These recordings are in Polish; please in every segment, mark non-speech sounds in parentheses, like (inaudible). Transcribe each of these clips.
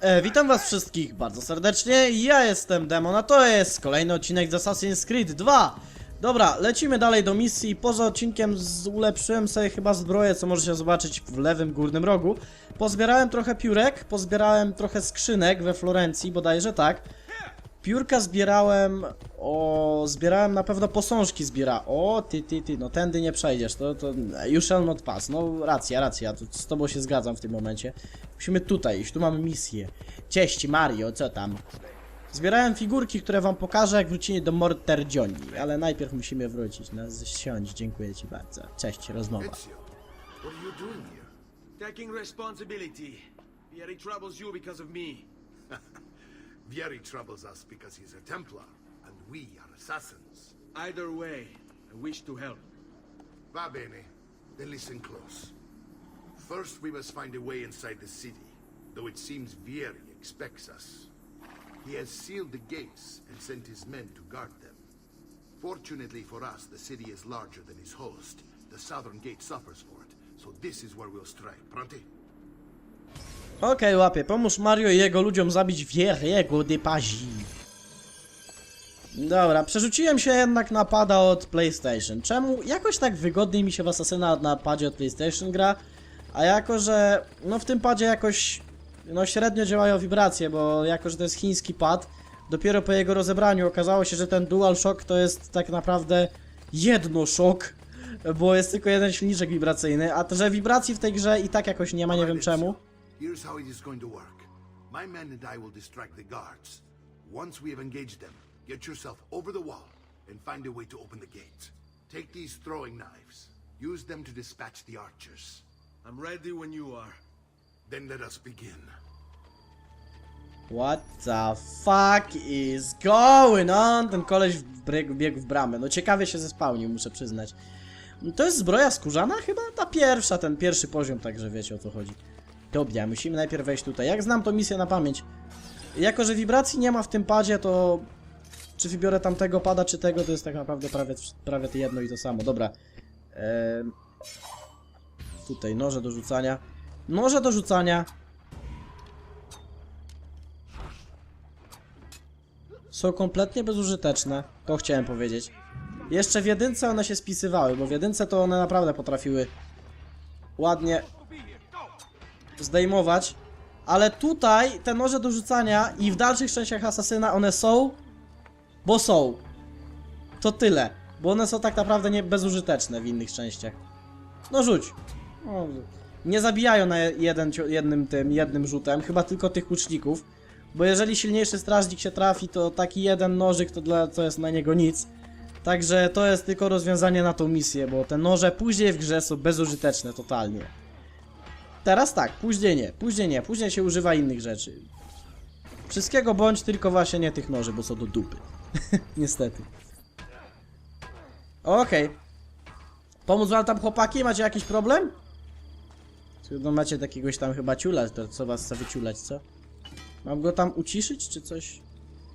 E, witam was wszystkich bardzo serdecznie, ja jestem Demon, a to jest kolejny odcinek z Assassin's Creed 2 Dobra, lecimy dalej do misji, poza odcinkiem ulepszyłem sobie chyba zbroję, co możecie zobaczyć w lewym górnym rogu. Pozbierałem trochę piórek, pozbierałem trochę skrzynek we Florencji, bodajże tak Piórka zbierałem, o, zbierałem na pewno posążki zbiera. O, ty, ty, ty, no tędy nie przejdziesz, to, to, you shall not pass. No, racja, racja, tu z tobą się zgadzam w tym momencie. Musimy tutaj iść, tu mamy misję. Cześć Mario, co tam? Zbierałem figurki, które wam pokażę, jak wrócimy do Morterdzioni, ale najpierw musimy wrócić, no, siądź, dziękuję ci bardzo. Cześć, rozmowa. Ezio, what are you doing here? Taking responsibility. Vieri troubles you because of me. (laughs) Vieri troubles us because he's a Templar, and we are assassins. Either way, I wish to help. Va bene, then listen close. First, we must find a way inside the city, though it seems Vieri expects us. He has sealed the gates and sent his men to guard them. Fortunately for us, the city is larger than his host. The southern gate suffers for it, so this is where we'll strike. Pronti? Okej, łapie, pomóż Mario i jego ludziom zabić Wieriego de Pazi. Dobra, przerzuciłem się jednak na pada od PlayStation. Czemu? Jakoś tak wygodniej mi się w Assassina na padzie od PlayStation gra, a jako, że no w tym padzie jakoś no średnio działają wibracje, bo jako, że to jest chiński pad, dopiero po jego rozebraniu okazało się, że ten DualShock to jest tak naprawdę jedno szok, bo jest tylko jeden silniczek wibracyjny, a to, że wibracji w tej grze i tak jakoś nie ma, nie wiem czemu. Here's how it is going to work. My men and I will distract the guards. Once we have engaged them, get yourself over the wall and find a way to open the gate. Take these throwing knives. Use them to dispatch the archers. I'm ready when you are. Then let us begin. What the fuck is going on? Ten koleś biegł w bramę. No ciekawie się zespałnił, muszę przyznać. To jest zbroja skórzana chyba? Ta pierwsza, ten pierwszy poziom, także wiecie o co chodzi. Dobra, musimy najpierw wejść tutaj. Jak znam tą misję na pamięć. Jako, że wibracji nie ma w tym padzie, to... Czy wybiorę tamtego pada, czy tego, to jest tak naprawdę prawie, prawie to jedno i to samo. Dobra. Tutaj noże do rzucania. Noże do rzucania. są kompletnie bezużyteczne. To chciałem powiedzieć. Jeszcze w jedynce one się spisywały, bo w jedynce to one naprawdę potrafiły ładnie zdejmować. Ale tutaj te noże do rzucania i w dalszych częściach Asasyna one są, bo są. To tyle. Bo one są tak naprawdę nie bezużyteczne w innych częściach. No rzuć. No, nie zabijają na jeden, jednym tym, jednym rzutem, chyba tylko tych łuczników. Bo jeżeli silniejszy strażnik się trafi, to taki jeden nożyk to, dla, to jest na niego nic. Także to jest tylko rozwiązanie na tą misję, bo te noże później w grze są bezużyteczne totalnie. Teraz tak, później nie, później nie, później się używa innych rzeczy. Wszystkiego bądź, tylko właśnie nie tych noży, bo są do dupy. (laughs) Niestety. Okej. Pomóc wam tam chłopaki? Macie jakiś problem? No macie takiegoś tam chyba ciula, to co was chce wyciulać, co? Mam go tam uciszyć, czy coś?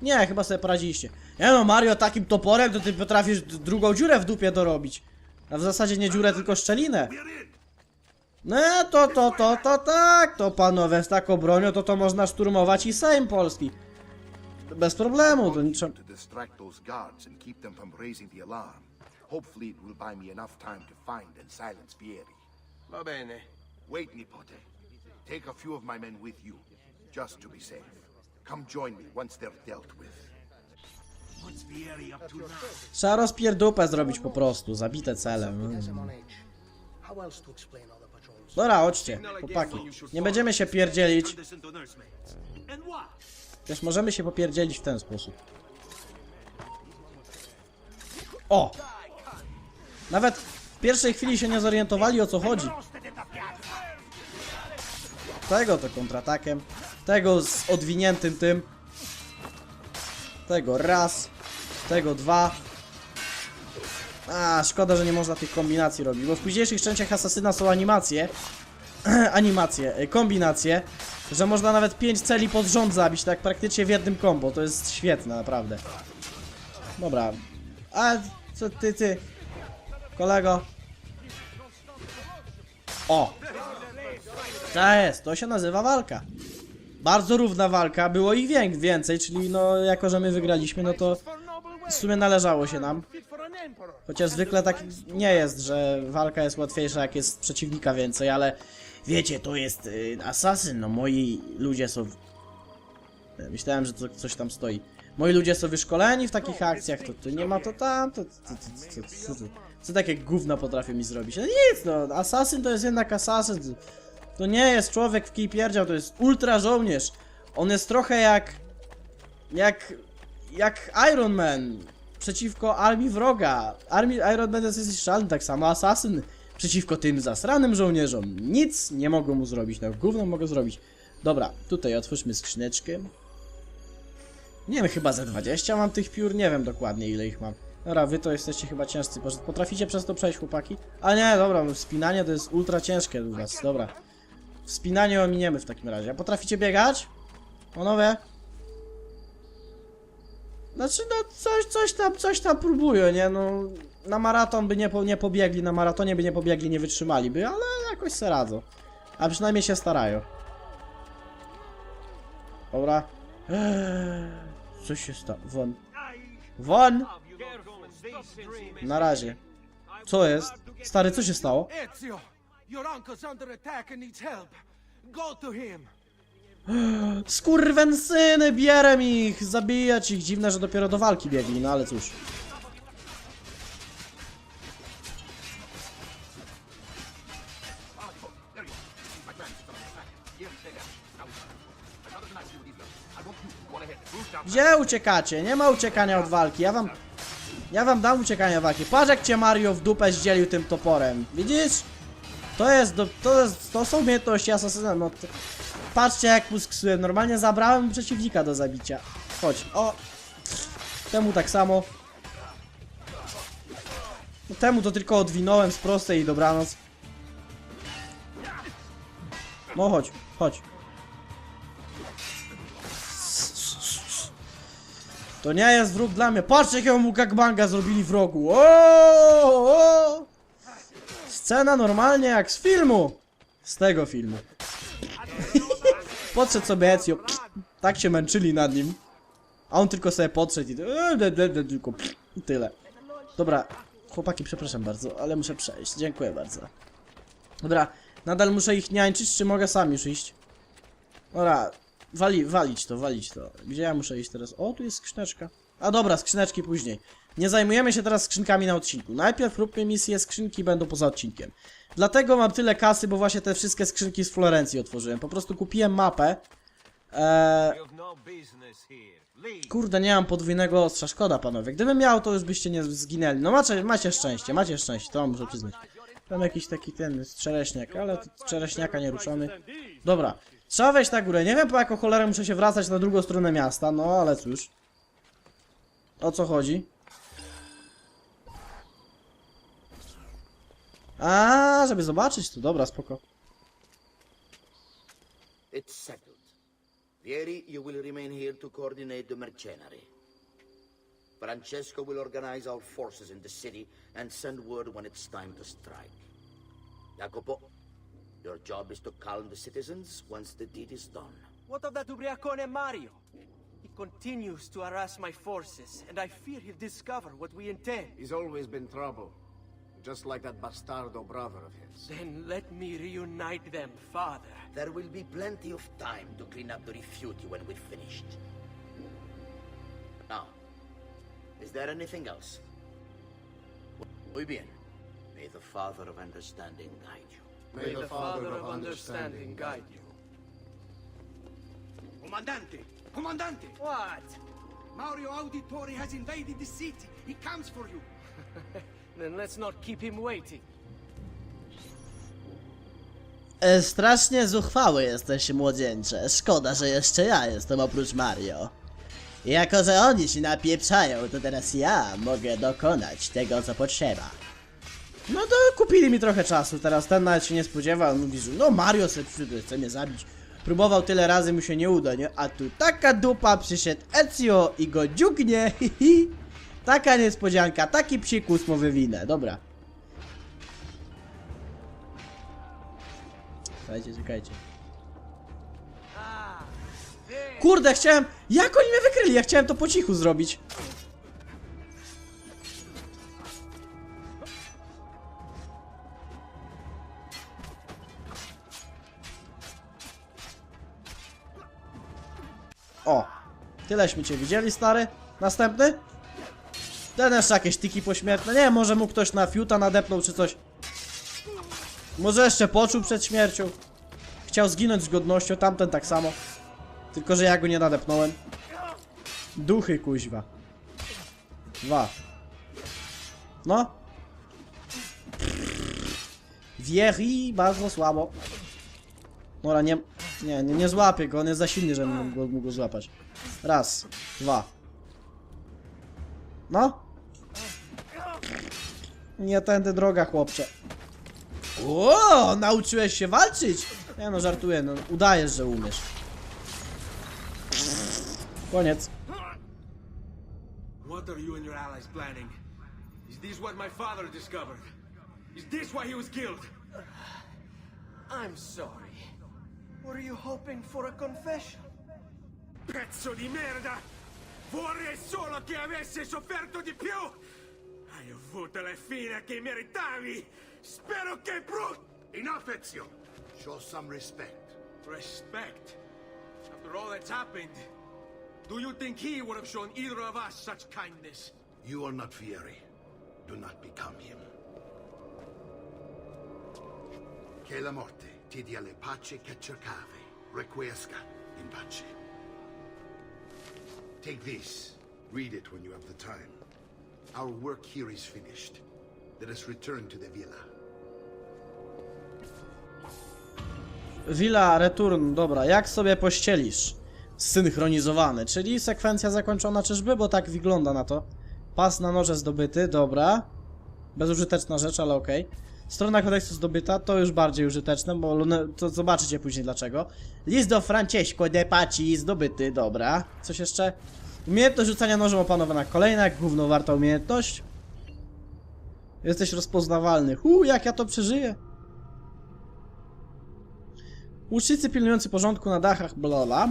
Nie, chyba sobie poradziliście. Nie no, Mario, takim toporem to ty potrafisz drugą dziurę w dupie dorobić. A w zasadzie nie dziurę, tylko szczelinę. No to, to, to, to tak, to panowie z taką bronią, to to można szturmować i Sejm Polski. Bez problemu, to niczym... Hopefully it will buy me enough time to find and silence Vieri. Va bene. Wait, Nipote. Take a few of my men with you, just to be safe. Come join me once they're dealt with. What's Vieri up to now? Trzeba rozpierdupę zrobić po prostu, zabite cele. Mm. How else to explain all? Dobra, chodźcie, chłopaki. Nie będziemy się pierdzielić. Też możemy się popierdzielić w ten sposób. O! Nawet w pierwszej chwili się nie zorientowali o co chodzi. Tego to kontratakiem. Tego z odwiniętym tym. Tego raz. Tego dwa. A, szkoda, że nie można tych kombinacji robić, bo w późniejszych częściach Asasyna są animacje. (clears throat) animacje, y, kombinacje, że można nawet 5 celi pod rząd zabić, tak praktycznie w jednym combo. To jest świetne, naprawdę. Dobra. A co ty, ty? Kolego. O! To jest, to się nazywa walka. Bardzo równa walka, było ich wię- więcej, czyli no jako, że my wygraliśmy, no to w sumie należało się nam. Chociaż zwykle tak nie jest, że walka jest łatwiejsza jak jest przeciwnika więcej, ale wiecie, to jest y, asasyn, no moi ludzie są... Myślałem, że to coś tam stoi. Moi ludzie są wyszkoleni w takich akcjach, to tu nie ma to tam, to, to, to, to, to, to, to, co takie gówno potrafią mi zrobić? No nic, no, asasyn to jest jednak asasyn. To nie jest człowiek w kij pierdział, to jest ultra żołnierz. On jest trochę jak... Jak... Jak Iron Man przeciwko armii wroga. Armii Iron Man jest zniszczalny, tak samo asasyn przeciwko tym zasranym żołnierzom. Nic nie mogą mu zrobić, no gówno mogą zrobić. Dobra, tutaj otwórzmy skrzyneczkę. Nie wiem, chyba ze 20 mam tych piór, nie wiem dokładnie ile ich mam. Dobra, wy to jesteście chyba ciężcy, potraficie przez to przejść, chłopaki? A nie, dobra, wspinanie to jest ultra ciężkie u was, dobra. Wspinanie ominiemy w takim razie. A potraficie biegać? Panowie? Znaczy, no coś, coś tam, coś tam próbuję, nie? No, na maraton by nie, po, nie pobiegli, na maratonie by nie pobiegli, nie wytrzymaliby, ale jakoś se radzą. A przynajmniej się starają. Dobra. Eee, co się stało? Won. Won! Na razie. Co jest? Stary, co się stało? Ezio, your uncle's under attack and needs help. Go to him. Skurwen syny, bierem ich! Zabijać ich! Dziwne, że dopiero do walki biegli, no ale cóż. Gdzie uciekacie? Nie ma uciekania od walki. Ja wam... Ja wam dam uciekanie od walki. Patrz jak cię Mario w dupę zdzielił tym toporem. Widzisz? To jest, do, to jest, to są umiejętności asasyna, no Patrzcie jak mu. Normalnie zabrałem przeciwnika do zabicia. Chodź. O! Temu tak samo. No, Temu to tylko odwinąłem z prostej i dobranoc. No chodź, chodź. To nie jest wróg dla mnie. Patrzcie jakiego mu gangbanga zrobili w rogu. O, o! Scena normalnie jak z filmu. Z tego filmu. Podszedł sobie Ezio. Tak się męczyli nad nim. A on tylko sobie podszedł i, tylko tyle. Dobra, chłopaki, przepraszam bardzo, ale muszę przejść. Dziękuję bardzo. Dobra, nadal muszę ich niańczyć, czy mogę sam już iść? Dobra, wali, walić to, walić to. Gdzie ja muszę iść teraz? O, tu jest skrzyneczka. A dobra, skrzyneczki później. Nie zajmujemy się teraz skrzynkami na odcinku. Najpierw róbmy misje, skrzynki będą poza odcinkiem. Dlatego mam tyle kasy, bo właśnie te wszystkie skrzynki z Florencji otworzyłem. Po prostu kupiłem mapę. Eee, no kurde, nie mam podwójnego ostrza, szkoda panowie. Gdybym miał, to już byście nie zginęli. No macie, macie szczęście, macie szczęście, to muszę przyznać. Tam jakiś taki ten czereśniak, ale czereśniaka nie ruszony. Dobra, trzeba wejść na górę. Nie wiem po jaką cholerę muszę się wracać na drugą stronę miasta, no ale cóż. O co chodzi? A, żeby zobaczyć to, dobra, spoko. It's settled. Vieri, you will remain here to coordinate the mercenary. Francesco will organize our forces in the city and send word when it's time to strike. Jacopo, your job is to calm the citizens once the deed is done. What of that Ubriacone Mario? He continues to harass my forces, and I fear he'll discover what we intend. He's always been trouble. Just like that bastardo brother of his. Then let me reunite them, father. There will be plenty of time to clean up the refuti when we're finished. Now, is there anything else? Muy bien. May the Father of Understanding guide you. May the Father of Understanding guide you. Comandante! Comandante! What? Mario Auditori has invaded the city. He comes for you. (laughs) Then let's not keep him waiting. E, strasznie zuchwały jesteście młodzieńcze. Szkoda, że jeszcze ja jestem oprócz Mario. Jako, że oni się napieprzają, to teraz ja mogę dokonać tego, co potrzeba. No to kupili mi trochę czasu, teraz ten nawet się nie spodziewa, on mówi, że no Mario sobie przyszedł, chce mnie zabić. Próbował tyle razy, mu się nie uda, nie? A tu taka dupa, przyszedł Ezio i go dziugnie, (laughs) hihi. Taka niespodzianka, taki psikus mu wywinę, dobra. Czekajcie, czekajcie. Kurde, chciałem... Jak oni mnie wykryli? Ja chciałem to po cichu zrobić. O! Tyleśmy cię widzieli, stary. Następny? Ten jeszcze jakieś tiki pośmiertne. Nie, może mu ktoś na fiuta nadepnął czy coś. Może jeszcze poczuł przed śmiercią. Chciał zginąć z godnością, tamten tak samo. Tylko, że ja go nie nadepnąłem. Duchy, kuźwa. Dwa. No. Wiechi, bardzo słabo. Dobra, nie, nie, nie, nie złapię go, on jest za silny, żebym mógł go złapać. Raz, dwa. No. Nie tędy droga, chłopcze. O, nauczyłeś się walczyć! Nie no, żartuję, no, udajesz, że umiesz. Koniec. What are you and your allies planning? Is this what my father discovered? Is this why he was killed? I'm sorry. Were you hoping for a confession? Pezzo di merda! Vorrei solo che avessi sofferto di più! Hai avuto la fine che meritavi! Spero che brutto! Enough, Ezio! Show some respect. Respect. After all that's happened, do you think he would have shown either of us such kindness? You are not Fieri. Do not become him. Che la morte ti dia le pace che cercavi. Requiesca in pace. Take this. Read it when you have the time. Our work here is finished. Let us return to the villa. Villa Return, dobra, jak sobie pościelisz? Synchronizowany, czyli sekwencja zakończona czyżby, bo tak wygląda na to. Pas na noże zdobyty, dobra. Bezużyteczna rzecz, ale okej. Strona kodeksu zdobyta, to już bardziej użyteczne, bo lune- to zobaczycie później dlaczego. List do Francesco de Paci zdobyty, dobra. Coś jeszcze? Umiejętność rzucania nożem opanowana. Kolejna, gówno warta umiejętność. Jesteś rozpoznawalny. Hu, jak ja to przeżyję. Łucznicy pilnujący porządku na dachach, bla.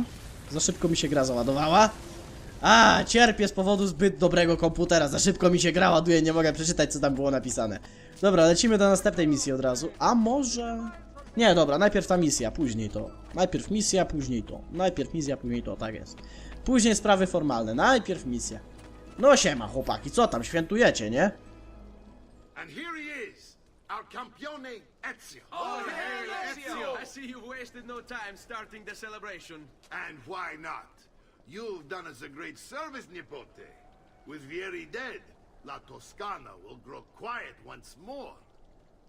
Za szybko mi się gra załadowała. A, cierpię z powodu zbyt dobrego komputera. Za szybko mi się gra ładuje, nie mogę przeczytać, co tam było napisane. Dobra, lecimy do następnej misji od razu. A może... Nie, dobra, najpierw ta misja, później to. Najpierw misja, później to. Najpierw misja, później to, tak jest. Później sprawy formalne, najpierw misja. No siema, chłopaki, co tam, świętujecie, nie? And here he is, our campione Ezio. Oh, hey, Ezio! I see you've wasted no time starting the celebration. And why not? You've done us a great service, Nipote. With Vieri dead, La Toscana will grow quiet once more.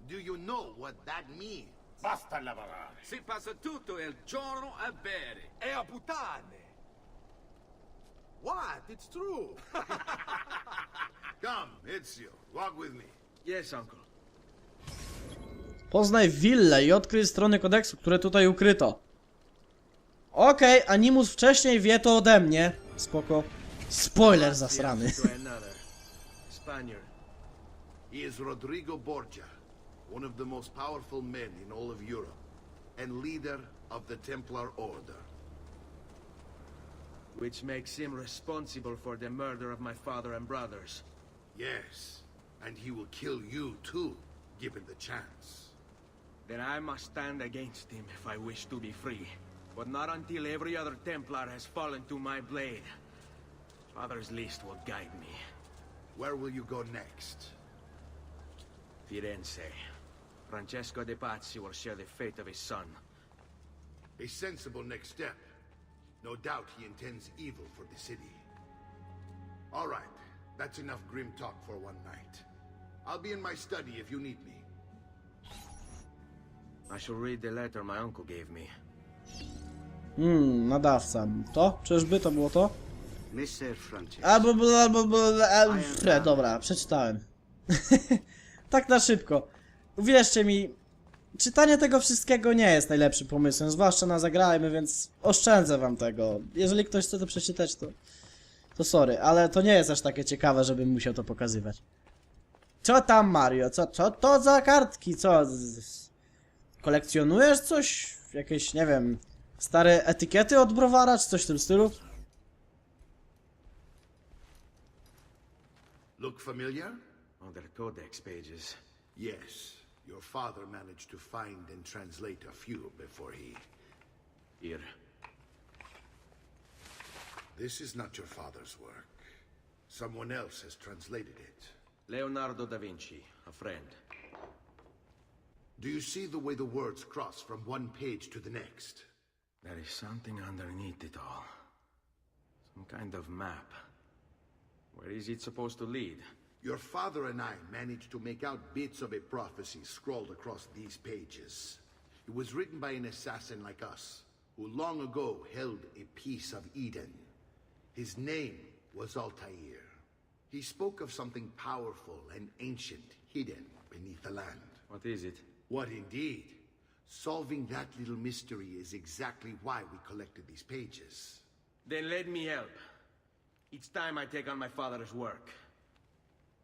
Do you know what that means? Basta lavorare. Si passa tutto il giorno a bere. E a puttane! What? It's true! (laughs) Come, Ezio, walk with me. yes, uncle. Poznaj willę i odkryj strony kodeksu, które tutaj ukryto. Okej, Animus wcześniej wie to ode mnie. Spoko. Spoiler zasrany. Spaniard. He is Rodrigo Borgia, one of the most powerful men in all of Europe, and leader of the Templar Order. Which makes him responsible for the murder of my father and brothers. Yes, and he will kill you too, given the chance. Then I must stand against him if I wish to be free. But not until every other Templar has fallen to my blade. Father's list will guide me. Where will you go next? Firenze. Francesco de Pazzi will share the fate of his son. A sensible next step. No doubt he intends evil for the city. All right, that's enough grim talk for one night. I'll be in my study if you need me. I shall read the letter my uncle gave me. Hmm, nadawca. To? Czyżby to było to? Albo, albo, albo, albo, Fre, dobra, przeczytałem. (laughs) tak na szybko. Uwierzcie mi, czytanie tego wszystkiego nie jest najlepszym pomysłem, zwłaszcza na zagrajmy, więc oszczędzę wam tego. Jeżeli ktoś chce to przeczytać, to, to sorry, ale to nie jest aż takie ciekawe, żebym musiał to pokazywać. Co tam, Mario? Co, co to za kartki? Co? Kolekcjonujesz coś? Jakieś, nie wiem, stare etykiety od browara, czy coś w tym stylu. Look familiar? Other codex pages. Yes. Your father managed to find and translate a few before he. Here. This is not your father's work. Someone else has translated it. Leonardo da Vinci, a friend. Do you see the way the words cross from one page to the next? There is something underneath it all. Some kind of map. Where is it supposed to lead? Your father and I managed to make out bits of a prophecy scrawled across these pages. It was written by an assassin like us, who long ago held a piece of Eden. His name was Altair. He spoke of something powerful and ancient hidden beneath the land. What is it? What indeed? Solving that little mystery is exactly why we collected these pages. Then let me help. It's time I take on my father's work.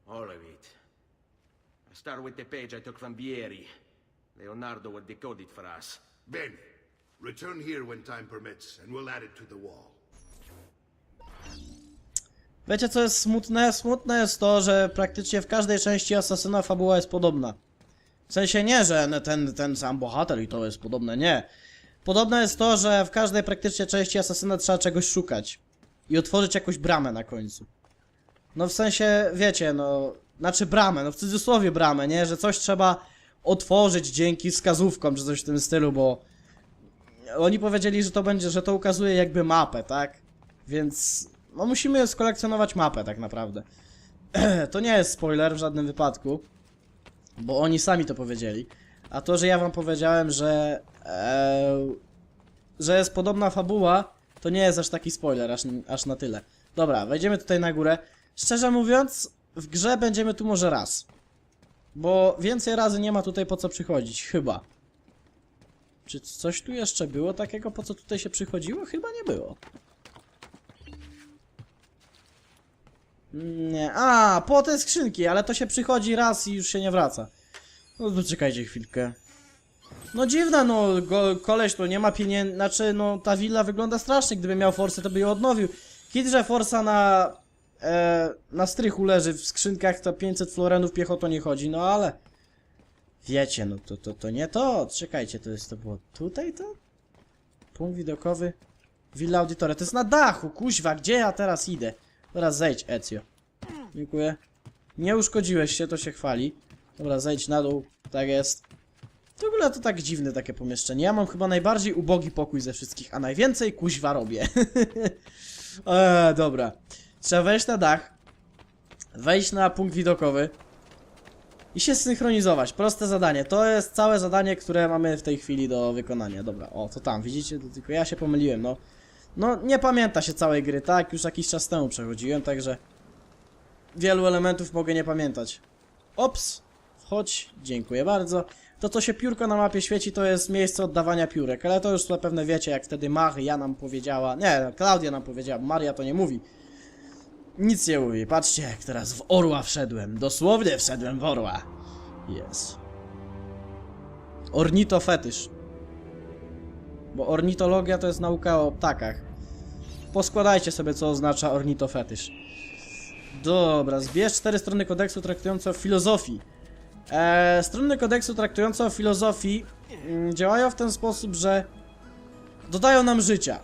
All of it. I start with the page I took from Vieri. Leonardo will decode it for us. Bene. Return here when time permits, and we'll add it to the wall. Wiecie co jest smutne? Smutne jest to, że praktycznie w każdej części Asasyna fabuła jest podobna. W sensie nie, że ten, ten sam bohater i to jest podobne, nie. Podobne jest to, że w każdej praktycznie części Asasyna trzeba czegoś szukać. I otworzyć jakąś bramę na końcu. No w sensie, wiecie, no... Znaczy bramę, no w cudzysłowie bramę, nie? Że coś trzeba otworzyć dzięki wskazówkom, czy coś w tym stylu, bo... Oni powiedzieli, że to będzie, że to ukazuje jakby mapę, tak? Więc... No musimy skolekcjonować mapę tak naprawdę. (clears throat) to nie jest spoiler w żadnym wypadku. Bo oni sami to powiedzieli. A to, że ja wam powiedziałem, że... E, że jest podobna fabuła, to nie jest aż taki spoiler, aż, aż na tyle. Dobra, wejdziemy tutaj na górę. Szczerze mówiąc, w grze będziemy tu może raz. Bo więcej razy nie ma tutaj po co przychodzić, chyba. Czy coś tu jeszcze było takiego, po co tutaj się przychodziło? Chyba nie było. Nie, a, po te skrzynki, ale to się przychodzi raz i już się nie wraca. No to czekajcie chwilkę. No dziwne, no, go, koleś to nie ma pieniędzy, znaczy, no, ta willa wygląda strasznie, gdyby miał forsę, to by ją odnowił. Hit, że forsa na, e, na strychu leży w skrzynkach, to 500 florenów piechotą nie chodzi, no ale... Wiecie, no, to, to, to nie to, czekajcie, to jest, to było tutaj to? Punkt widokowy, Villa Auditore, to jest na dachu, kuźwa, gdzie ja teraz idę? Teraz zejdź, Ezio. Dziękuję. Nie uszkodziłeś się, to się chwali. Dobra, zejdź na dół. Tak jest. W ogóle to tak dziwne takie pomieszczenie. Ja mam chyba najbardziej ubogi pokój ze wszystkich, a najwięcej kuźwa robię. eee, (laughs) dobra. Trzeba wejść na dach. Wejść na punkt widokowy. I się synchronizować. Proste zadanie. To jest całe zadanie, które mamy w tej chwili do wykonania. Dobra, o, to tam, widzicie? To tylko ja się pomyliłem, no. No, nie pamięta się całej gry, tak? Już jakiś czas temu przechodziłem, także wielu elementów mogę nie pamiętać. Ops, wchodź, dziękuję bardzo. To, co się piórko na mapie świeci, to jest miejsce oddawania piórek, ale to już zapewne wiecie, jak wtedy Maria nam powiedziała, nie, Klaudia nam powiedziała, Maria to nie mówi. Nic nie mówi, patrzcie, jak teraz w orła wszedłem, dosłownie wszedłem w orła. Jest. Ornitofetysz. Bo ornitologia to jest nauka o ptakach. Poskładajcie sobie, co oznacza ornitofetysz. Dobra, zbierz cztery strony kodeksu traktujące o filozofii. Eee, strony kodeksu traktujące o filozofii mm, działają w ten sposób, że dodają nam życia.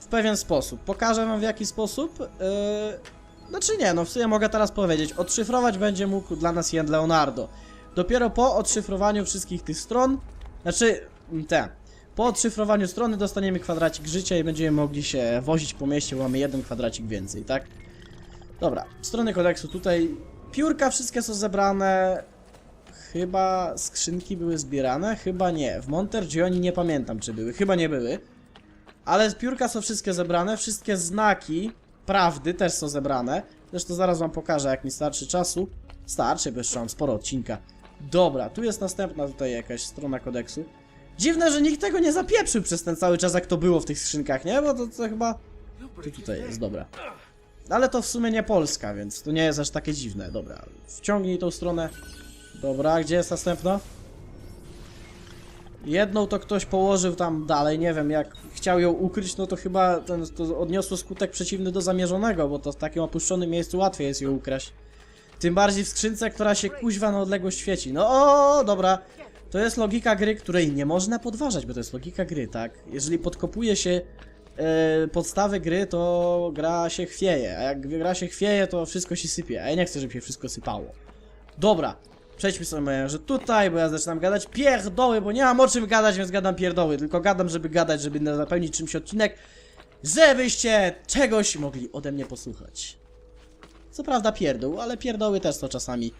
W pewien sposób. Pokażę wam w jaki sposób. Eee, znaczy nie, no w sumie mogę teraz powiedzieć. Odszyfrować będzie mógł dla nas Jan Leonardo. Dopiero po odszyfrowaniu wszystkich tych stron, znaczy mm, te, po odszyfrowaniu strony dostaniemy kwadracik życia i będziemy mogli się wozić po mieście, bo mamy jeden kwadracik więcej, tak? Dobra, strony kodeksu tutaj. Piórka wszystkie są zebrane. Chyba skrzynki były zbierane? Chyba nie. W Montergioni nie pamiętam, czy były. Chyba nie były. Ale piórka są wszystkie zebrane. Wszystkie znaki prawdy też są zebrane. Zresztą zaraz wam pokażę, jak mi starczy czasu. Starczy, bo jeszcze mam sporo odcinka. Dobra, tu jest następna tutaj jakaś strona kodeksu. Dziwne, że nikt tego nie zapieprzył przez ten cały czas, jak to było w tych skrzynkach, nie? Bo to, to chyba... Tu tutaj jest, dobra. Ale to w sumie nie Polska, więc to nie jest aż takie dziwne. Dobra, wciągnij tą stronę. Dobra, gdzie jest następna? Jedną to ktoś położył tam dalej, nie wiem, jak chciał ją ukryć, no to chyba ten, to odniosło skutek przeciwny do zamierzonego, bo to w takim opuszczonym miejscu łatwiej jest ją ukraść. Tym bardziej w skrzynce, która się kuźwa na odległość świeci. No o, dobra. To jest logika gry, której nie można podważać, bo to jest logika gry, tak? Jeżeli podkopuje się e, podstawy gry, to gra się chwieje, a jak gra się chwieje, to wszystko się sypie, a ja nie chcę, żeby się wszystko sypało. Dobra, przejdźmy sobie, że tutaj, bo ja zaczynam gadać pierdoły, bo nie mam o czym gadać, więc gadam pierdoły, tylko gadam, żeby gadać, żeby zapełnić czymś odcinek, żebyście czegoś mogli ode mnie posłuchać. Co prawda pierdół, ale pierdoły też są czasami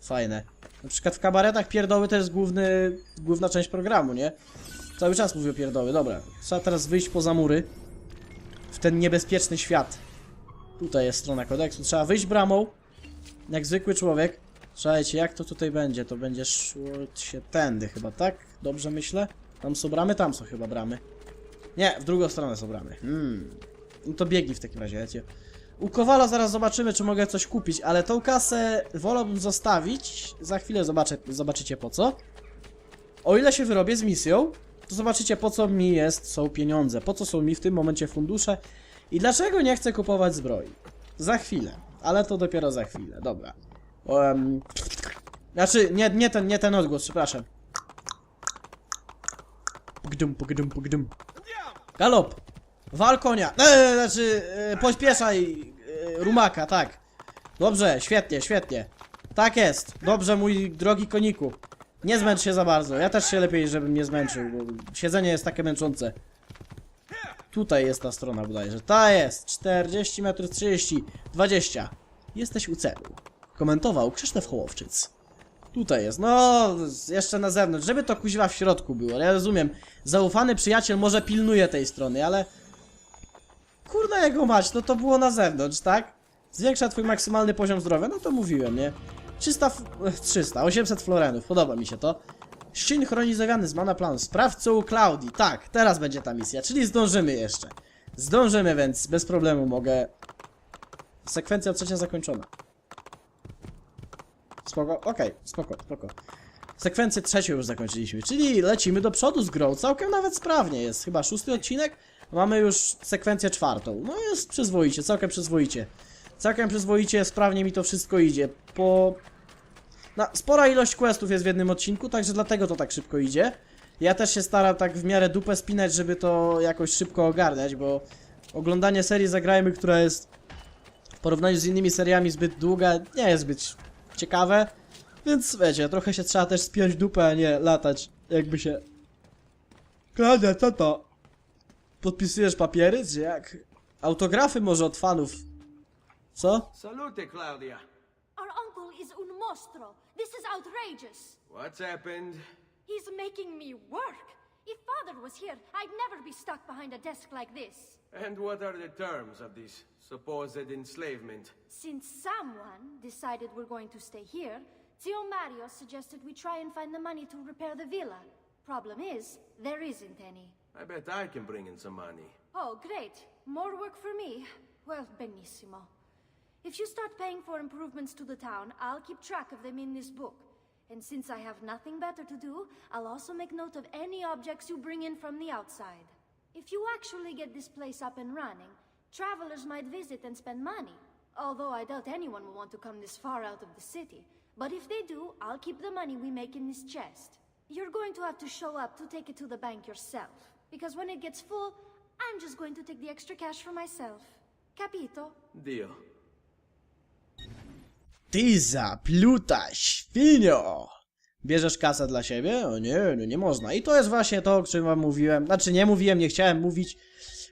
fajne. Na przykład w kabaretach pierdoły to jest główny, główna część programu, nie? Cały czas mówię pierdoły, dobra. Trzeba teraz wyjść poza mury. W ten niebezpieczny świat. Tutaj jest strona kodeksu. Trzeba wyjść bramą. Jak zwykły człowiek. Słuchajcie, jak to tutaj będzie? To będzie szło się tędy chyba, tak? Dobrze myślę? Tam są bramy? Tam są chyba bramy. Nie, w drugą stronę są bramy. Hmm. No to biegi w takim razie, wiecie. U Kowala zaraz zobaczymy, czy mogę coś kupić, ale tą kasę wolałbym zostawić. Za chwilę zobaczę, zobaczycie po co. O ile się wyrobię z misją, to zobaczycie po co mi jest, są pieniądze, po co są mi w tym momencie fundusze i dlaczego nie chcę kupować zbroi. Za chwilę, ale to dopiero za chwilę, dobra. Um, znaczy, nie, nie, ten, nie ten odgłos, przepraszam. Pogdum, pogdum, pogdum. Galop! Wal konia! Eee, znaczy, e, pośpieszaj e, rumaka, tak. Dobrze, świetnie, świetnie. Tak jest. Dobrze, mój drogi koniku. Nie zmęcz się za bardzo. Ja też się lepiej, żebym nie zmęczył, bo siedzenie jest takie męczące. Tutaj jest ta strona bodajże. Ta jest. 40 metrów 30. 20. Jesteś u celu. Komentował Krzysztof Hołowczyc. Tutaj jest. No, jeszcze na zewnątrz. Żeby to kuźwa w środku było. Ja rozumiem. Zaufany przyjaciel może pilnuje tej strony, ale... Kurna jego mać, no to było na zewnątrz, tak? Zwiększa twój maksymalny poziom zdrowia, no to mówiłem, nie? 300, f- eh, 300, 800 florenów, podoba mi się to. Synchronizowany z mana plan, sprawdź co u Claudii, tak, teraz będzie ta misja, czyli zdążymy jeszcze. Zdążymy, więc bez problemu mogę... Sekwencja trzecia zakończona. Spoko, okej, spoko, spoko. Sekwencję trzecią już zakończyliśmy, czyli lecimy do przodu z grą, całkiem nawet sprawnie jest, chyba szósty odcinek, mamy już sekwencję czwartą, no jest przyzwoicie, całkiem przyzwoicie. Całkiem przyzwoicie, sprawnie mi to wszystko idzie, po... No, spora ilość questów jest w jednym odcinku, także dlatego to tak szybko idzie. Ja też się staram tak w miarę dupę spinać, żeby to jakoś szybko ogarniać, bo oglądanie serii Zagrajmy, która jest w porównaniu z innymi seriami zbyt długa, nie jest zbyt ciekawe. Więc wiecie, trochę się trzeba też spiąć dupę, a nie latać, jakby się... Klaudia, co to? Podpisujesz papiery, czy jak? Autografy może od fanów. Co? Salute, Claudia. Our uncle is un mostro. This is outrageous. What's happened? He's making me work. If father was here, I'd never be stuck behind a desk like this. And what are the terms of this supposed enslavement? Since someone decided we're going to stay here, Tio Mario suggested we try and find the money to repair the villa. Problem is, there isn't any. I bet I can bring in some money. Oh, great. More work for me. Well, benissimo. If you start paying for improvements to the town, I'll keep track of them in this book. And since I have nothing better to do, I'll also make note of any objects you bring in from the outside. If you actually get this place up and running, travelers might visit and spend money. Although I doubt anyone will want to come this far out of the city. But if they do, I'll keep the money we make in this chest. You're going to have to show up to take it to the bank yourself. Because when it gets full, I'm just going to take the extra cash for myself. Capito? Deal. Ty zapluta świnio! Bierzesz kasę dla siebie? O nie, no nie można. I to jest właśnie to, o czym wam mówiłem. Znaczy nie mówiłem, nie chciałem mówić.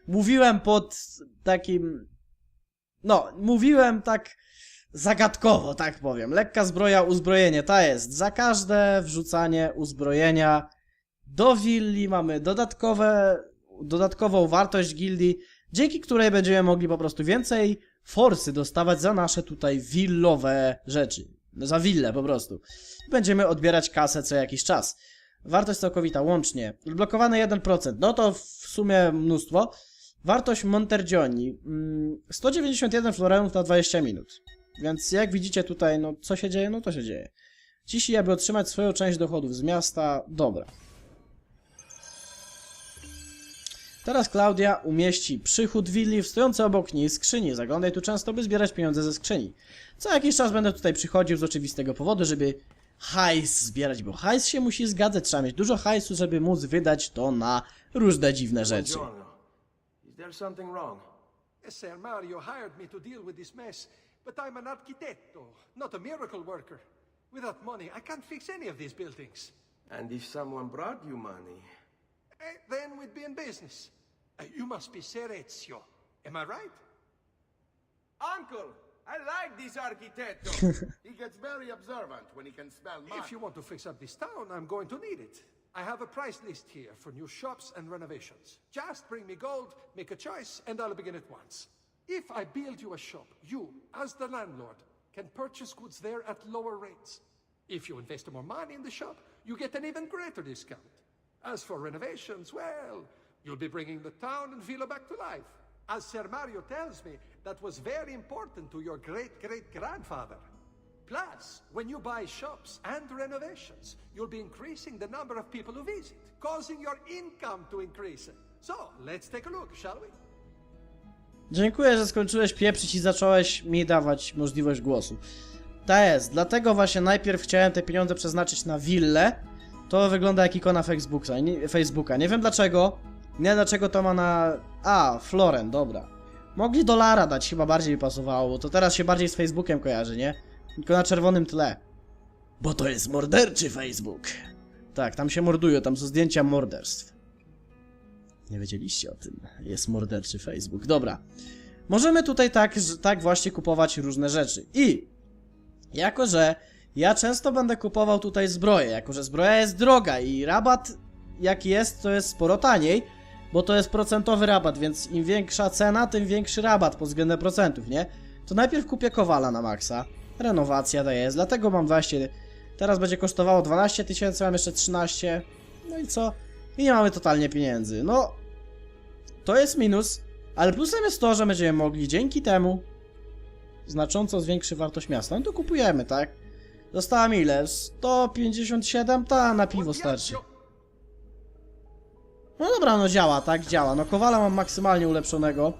Mówiłem pod takim... No, mówiłem tak zagadkowo, tak powiem. Lekka zbroja, uzbrojenie, ta jest. Za każde wrzucanie uzbrojenia do willi mamy dodatkowe, dodatkową wartość gildii, dzięki której będziemy mogli po prostu więcej forsy dostawać za nasze tutaj willowe rzeczy. No, Za willę po prostu. Będziemy odbierać kasę co jakiś czas. Wartość całkowita łącznie. Odblokowane 1%. No to w sumie mnóstwo. Wartość Montergioni. mm, 191 florenów na 20 minut. Więc jak widzicie tutaj, no co się dzieje? No to się dzieje. Ciśnij, aby otrzymać swoją część dochodów z miasta. Dobra. Teraz Klaudia umieści przychód willi w stojącej obok niej skrzyni. Zaglądaj tu często, by zbierać pieniądze ze skrzyni. Co jakiś czas będę tutaj przychodził z oczywistego powodu, żeby hajs zbierać, bo hajs się musi zgadzać. Trzeba mieć dużo hajsu, żeby móc wydać to na różne dziwne rzeczy. Is there something wrong? Yes, Sir Mario hired me to deal with this mess, but I'm an arquitecto, not a miracle worker. Without money, I can't fix any of these buildings. And if someone brought you money, Eh, then we'd be in business. Uh, you must be Ser Ezio. Am I right? Uncle, I like this arquitecto. (laughs) He gets very observant when he can smell mud. If you want to fix up this town, I'm going to need it. I have a price list here for new shops and renovations. Just bring me gold, make a choice, and I'll begin at once. If I build you a shop, you, as the landlord, can purchase goods there at lower rates. If you invest more money in the shop, you get an even greater discount. As for renovations, well, you'll be bringing the town and villa back to life. As Sir Mario tells me, that was very important to your great great grandfather. Plus, when you buy shops and renovations, you'll be increasing the number of people who visit, causing your income to increase. So, let's take a look, shall we? Dziękuję, że skończyłeś pieprzyć i zacząłeś mi dawać możliwość głosu. Ta jest, dlatego właśnie najpierw chciałem te pieniądze przeznaczyć na willę. To wygląda jak ikona Facebooka, nie, Facebooka. Nie wiem dlaczego. Nie dlaczego to ma na... A, Floren, dobra. Mogli dolara dać, chyba bardziej by pasowało, bo to teraz się bardziej z Facebookiem kojarzy, nie? Tylko na czerwonym tle. Bo to jest morderczy Facebook. Tak, tam się mordują, tam są zdjęcia morderstw. Nie wiedzieliście o tym. Jest morderczy Facebook. Dobra. Możemy tutaj tak, tak właśnie kupować różne rzeczy. I jako, że ja często będę kupował tutaj zbroję, jako że zbroja jest droga i rabat jaki jest, to jest sporo taniej, bo to jest procentowy rabat, więc im większa cena, tym większy rabat pod względem procentów, nie? To najpierw kupię kowala na maksa. Renowacja to jest, dlatego mam właśnie... Teraz będzie kosztowało 12 tysięcy, mam jeszcze 13. No i co? I nie mamy totalnie pieniędzy. No, to jest minus, ale plusem jest to, że będziemy mogli dzięki temu znacząco zwiększy wartość miasta. No to kupujemy, tak? Dostałem ile? 157? Ta, na piwo starczy. No dobra, no działa, tak? Działa. No Kowala mam maksymalnie ulepszonego,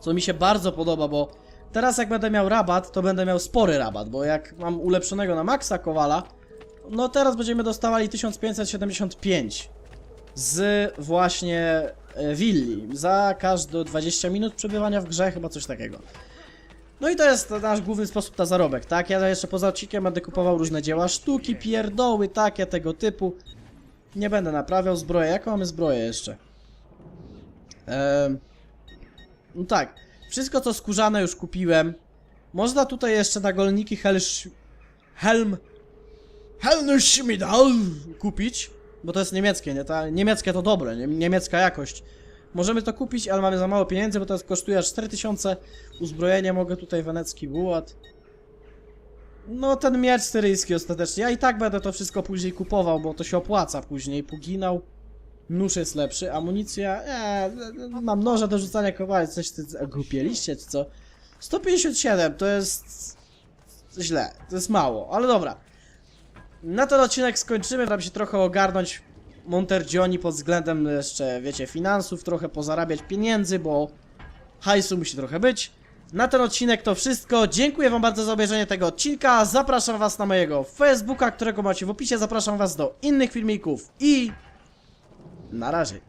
co mi się bardzo podoba, bo teraz jak będę miał rabat, to będę miał spory rabat, bo jak mam ulepszonego na maksa Kowala, no teraz będziemy dostawali 1575 z właśnie e, willi za każde 20 minut przebywania w grze, chyba coś takiego. No i to jest nasz główny sposób na zarobek, tak? Ja jeszcze poza odcinkiem będę kupował różne dzieła sztuki, pierdoły, takie tego typu. Nie będę naprawiał zbroję. Jaką mamy zbroję jeszcze? Ehm, no tak, wszystko co skórzane już kupiłem. Można tutaj jeszcze na golniki Helsz... Helm... Helmschmidal kupić, bo to jest niemieckie, nie? Ta, niemieckie to dobre, nie, niemiecka jakość. Możemy to kupić, ale mamy za mało pieniędzy, bo to jest kosztuje aż 4000. Uzbrojenie mogę tutaj wenecki bułat. No ten miecz syryjski ostatecznie. Ja i tak będę to wszystko później kupował, bo to się opłaca później. Puginał. Nóż jest lepszy, amunicja... Eee, mam noże do rzucania kowali. Coś ty głupieliście, czy co? 157 to jest... Źle, to jest mało, ale dobra. Na ten odcinek skończymy, tam się trochę ogarnąć Montergioni pod względem jeszcze, wiecie, finansów, trochę pozarabiać pieniędzy, bo hajsu musi trochę być. Na ten odcinek to wszystko. Dziękuję wam bardzo za obejrzenie tego odcinka. Zapraszam was na mojego Facebooka, którego macie w opisie. Zapraszam was do innych filmików i na razie.